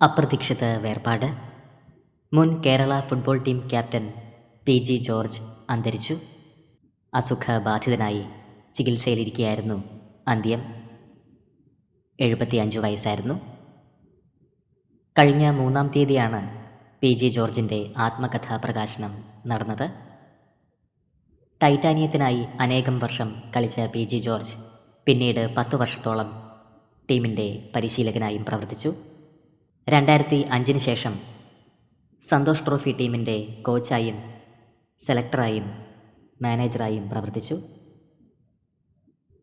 അപ്രതീക്ഷിത വേർപാട്. മുൻ Kerala football team captain P G George അന്തരിച്ചു. അസുഖബാധിതനായി ചികിത്സയിലിരിക്കുകയായിരുന്നു അന്ത്യം. എഴുപത്തിയഞ്ച് വയസ്സായിരുന്നു. കഴിഞ്ഞ മൂന്നാം തീയതിയാണ് പി ജി ജോർജിന്റെ ആത്മകഥാ പ്രകാശനം നടന്നത്. ടൈറ്റാനിയത്തിനായി അനേകം വർഷം കളിച്ച പി ജി ജോർജ് പിന്നീട് പത്തു വർഷത്തോളം ടീമിന്റെ പരിശീലകനായും പ്രവർത്തിച്ചു. രണ്ടായിരത്തി അഞ്ചിന് ശേഷം സന്തോഷ് ട്രോഫി ടീമിന്റെ കോച്ചായും സെലക്ടറായും മാനേജറായും പ്രവർത്തിച്ചു.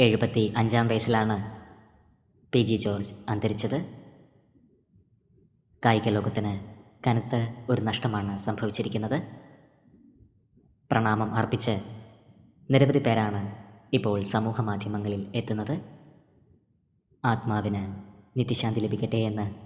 എഴുപത്തി അഞ്ചാം വയസ്സിലാണ് പി ജി ജോർജ് അന്തരിച്ചത്. കായിക ലോകത്തിന് കനത്ത ഒരു നഷ്ടമാണ് സംഭവിച്ചിരിക്കുന്നത്. പ്രണാമം അർപ്പിച്ച് നിരവധി പേരാണ് ഇപ്പോൾ സമൂഹ മാധ്യമങ്ങളിൽ എത്തുന്നത്. ആത്മാവിന് നിത്യശാന്തി ലഭിക്കട്ടെ എന്ന്